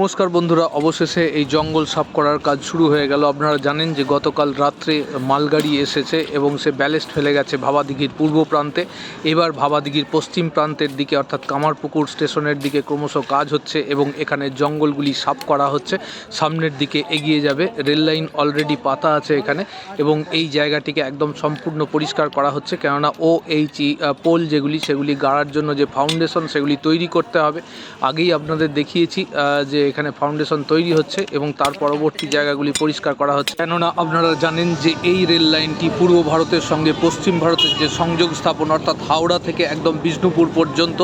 নমস্কার বন্ধুরা, অবশেষে এই জঙ্গল সাফ করার কাজ শুরু হয়ে গেল। আপনারা জানেন যে গতকাল রাত্রে মালগাড়ি এসেছে এবং সে ব্যালেস্ট ফেলে গেছে ভাবাদিঘির পূর্ব প্রান্তে। এবার ভাবাদিঘির পশ্চিম প্রান্তের দিকে, অর্থাৎ কামারপুকুর স্টেশনের দিকে ক্রমশ কাজ হচ্ছে এবং এখানে জঙ্গলগুলি সাফ করা হচ্ছে। সামনের দিকে এগিয়ে যাবে, রেল লাইন অলরেডি পাতা আছে এখানে এবং এই জায়গাটিকে একদম সম্পূর্ণ পরিষ্কার করা হচ্ছে। কেননা ও এইচ ই পোল যেগুলি, সেগুলি গাড়ার জন্য যে ফাউন্ডেশন সেগুলি তৈরি করতে হবে। আগেই আপনাদের দেখিয়েছি যে এখানে ফাউন্ডেশন তৈরি হচ্ছে এবং তার পরবর্তী জায়গাগুলি পরিষ্কার করা হচ্ছে। কেননা আপনারা জানেন যে এই রেল লাইনটি পূর্ব ভারতের সঙ্গে পশ্চিম ভারতের যে সংযোগ স্থাপন অর্থাৎ হাওড়া থেকে একদম বিষ্ণুপুর পর্যন্ত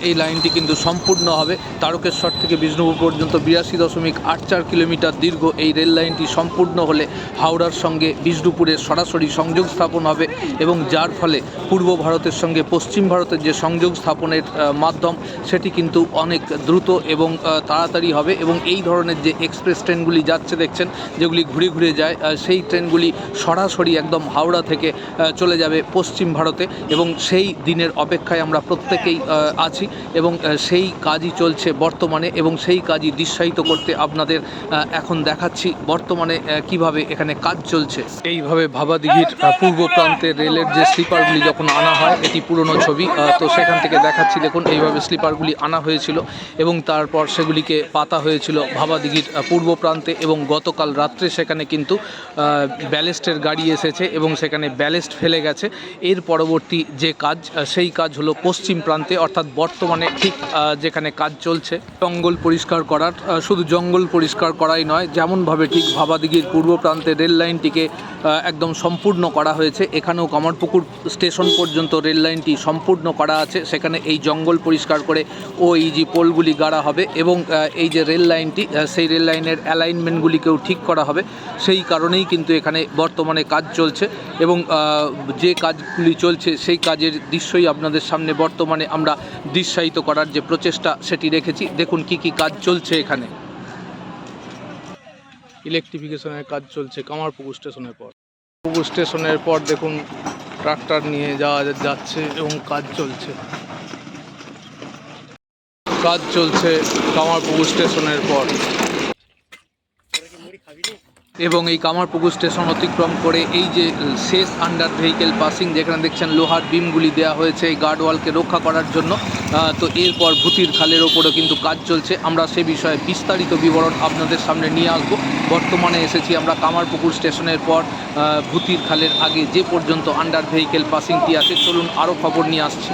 এই লাইনটি কিন্তু সম্পূর্ণ হবে। তারকেশ্বর থেকে বিষ্ণুপুর পর্যন্ত বিরাশি দশমিক আট চার কিলোমিটার দীর্ঘ এই রেল লাইনটি সম্পূর্ণ হলে হাওড়ার সঙ্গে বিষ্ণুপুরের সরাসরি সংযোগ স্থাপন হবে এবং যার ফলে পূর্ব ভারতের সঙ্গে পশ্চিম ভারতের যে সংযোগ স্থাপনের মাধ্যম সেটি কিন্তু অনেক দ্রুত এবং আহ, তাড়াতাড়ি হবে এবং এই ধরনের যে এক্সপ্রেস ট্রেনগুলি যাচ্ছে দেখছেন, যেগুলি ঘুরে ঘুরে যায় সেই ট্রেনগুলি সরাসরি একদম হাওড়া থেকে চলে যাবে পশ্চিম ভারতে এবং সেই দিনের অপেক্ষায় আমরা প্রত্যেকেই আছি এবং সেই কাজই চলছে বর্তমানে এবং সেই কাজই দৃশ্যায়িত করতে আপনাদের এখন দেখাচ্ছি বর্তমানে কীভাবে এখানে কাজ চলছে। এইভাবে ভাবাদিঘির পূর্ব প্রান্তে রেলের যে স্লিপারগুলি যখন আনা হয়, এটি পুরনো ছবি তো সেখান থেকে দেখাচ্ছি, দেখুন, এইভাবে স্লিপারগুলি আনা হয়েছিল এবং তারপর সেগুলিকে পাতা হয়েছিল ভাবাদিঘির পূর্ব প্রান্তে এবং গতকাল রাত্রে সেখানে কিন্তু ব্যালেস্টের গাড়ি এসেছে এবং সেখানে ব্যালেস্ট ফেলে গেছে। এর পরবর্তী যে কাজ সেই কাজ হলো পশ্চিম প্রান্তে, অর্থাৎ বর্তমানে ঠিক যেখানে কাজ চলছে, জঙ্গল পরিষ্কার করার শুধু জঙ্গল পরিষ্কার করাই নয়, যেমনভাবে ঠিক ভাবাদিঘির পূর্ব প্রান্তে রেল লাইনটিকে একদম সম্পূর্ণ করা হয়েছে, এখানেও কামারপুকুর স্টেশন পর্যন্ত রেল লাইনটি সম্পূর্ণ করা আছে, সেখানে এই জঙ্গল পরিষ্কার করে ও এই যে পোলগুলি গাড়া হবে এবং এই যে রেল লাইনটি সেই রেল লাইনের অ্যালাইনমেন্টগুলিকেও ঠিক করা হবে। সেই কারণেই কিন্তু এখানে বর্তমানে কাজ চলছে এবং যে কাজগুলি চলছে সেই কাজের দৃশ্যই আপনাদের সামনে বর্তমানে আমরা দৃশ্যায়িত করার যে প্রচেষ্টা সেটি রেখেছি। দেখুন কি কি কাজ চলছে এখানে। ইলেকট্রিফিকেশনের কাজ চলছে কামারপুকুর স্টেশনের পর। পুকুর স্টেশনের পর দেখুন, ট্রাক্টর নিয়ে যাওয়া যাচ্ছে এবং কাজ চলছে। কাজ চলছে কামারপুকুর স্টেশনের পর। এবং এই কামারপুকুর স্টেশন অতিক্রম করে এই যে শেষ আন্ডার ভেহিকেল পাসিং যেখানে দেখছেন লোহার বিমগুলি দেওয়া হয়েছে, এই গার্ডওয়ালকে রক্ষা করার জন্য তো এরপর ভূতির খালের ওপরও কিন্তু কাজ চলছে। আমরা সে বিষয়ে বিস্তারিত বিবরণ আপনাদের সামনে নিয়ে আসব। বর্তমানে এসেছি আমরা কামারপুকুর স্টেশনের পর ভূতির খালের আগে যে পর্যন্ত আন্ডার ভেহিকেল পাসিংটি আছে, চলুন আরও খবর নিয়ে আসছি।